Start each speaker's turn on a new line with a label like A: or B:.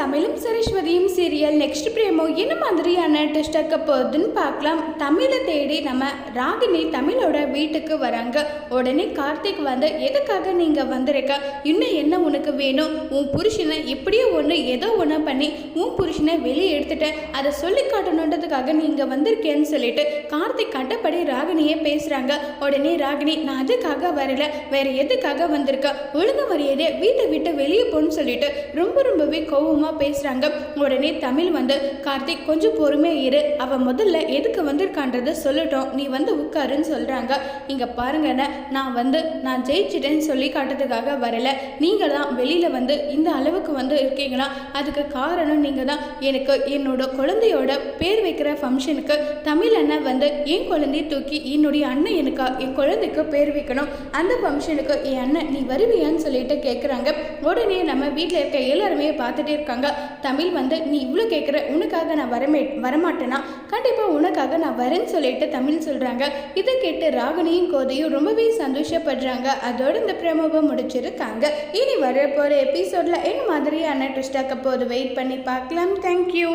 A: தமிழும் சரஸ்வதியும் serial next பிரேமோ என்ன மாதிரியான டெஸ்ட் ஆக்க போகுதுன்னு பார்க்கலாம். தமிழை தேடி நம்ம ராகினி தமிழோட வீட்டுக்கு வராங்க. உடனே கார்த்திக் வந்து எதுக்காக நீங்கள் வந்திருக்க? இன்னும் என்ன உனக்கு வேணும்? உன் புருஷனை எப்படியோ ஒன்று ஏதோ ஒன்று பண்ணி உன் புருஷனை வெளியே எடுத்துட்டேன். அதை சொல்லி காட்டணுன்றதுக்காக நீங்கள் வந்திருக்கேன்னு சொல்லிட்டு கார்த்திக் கட்டப்படி ராகினியே பேசுகிறாங்க உடனே ராகினி நான் அதுக்காக வரல. வேற எதுக்காக வந்திருக்க? ஒழுங்கு மரியாதையை வீட்டை விட்டு வெளியே போன்னு சொல்லிட்டு ரொம்ப ரொம்பவே கோவமாக பேசுகிறாங்க உடனே தமிழ் வந்து கார்த்திக் கொஞ்சம் பொறுமையாக இரு. அவன் முதல்ல எதுக்கு வந்திருக்கான்றதை சொல்லட்டும். நீ வந்து உட்காருன்னு சொல்கிறாங்க இங்கே பாருங்கண்ணே நான் வந்து நான் ஜெயிச்சிட்டேன்னு சொல்லி காட்டுறதுக்காக வரல. நீங்கள் தான் வெளியில் வந்து இந்த அளவுக்கு வந்து இருக்கீங்களா? அதுக்கு காரணம் நீங்கள் தான் எனக்கு என்னோட குழந்தையோட பேர் வைக்கிற ஃபங்க்ஷனுக்கு தமிழ் அண்ணன் வந்து என் குழந்தைய தூக்கி என்னுடைய அண்ணன் எனக்கு? என் குழந்தைக்கு பேர் வைக்கணும். அந்த ஃபங்க்ஷனுக்கு என் அண்ணன் நீ வருவியான்னு சொல்லிட்டு கேட்குறாங்க உடனே நம்ம வீட்டில் இருக்க எல்லாருமே பார்த்துட்டே இருக்காங்க. தமிழ் வந்து நீ இவ்வளோ கேட்குற உனக்காக நான் வரமே வரமாட்டேனா? கண்டிப்பாக உனக்காக நான் வரேன்னு சொல்லிட்டு தமிழ் சொல்கிறாங்க இதை கேட்டு ராகினியும் கோதையும் ரொம்பவே சந்தோஷப்படுறாங்க. அதோட இந்த பிரமோவை முடிச்சிருக்காங்க. இனி வரப்போகிற எபிசோடில் என்ன மாதிரியான ட்விஸ்டாக்க போது வெயிட் பண்ணி பார்க்கலாம். தேங்க்யூ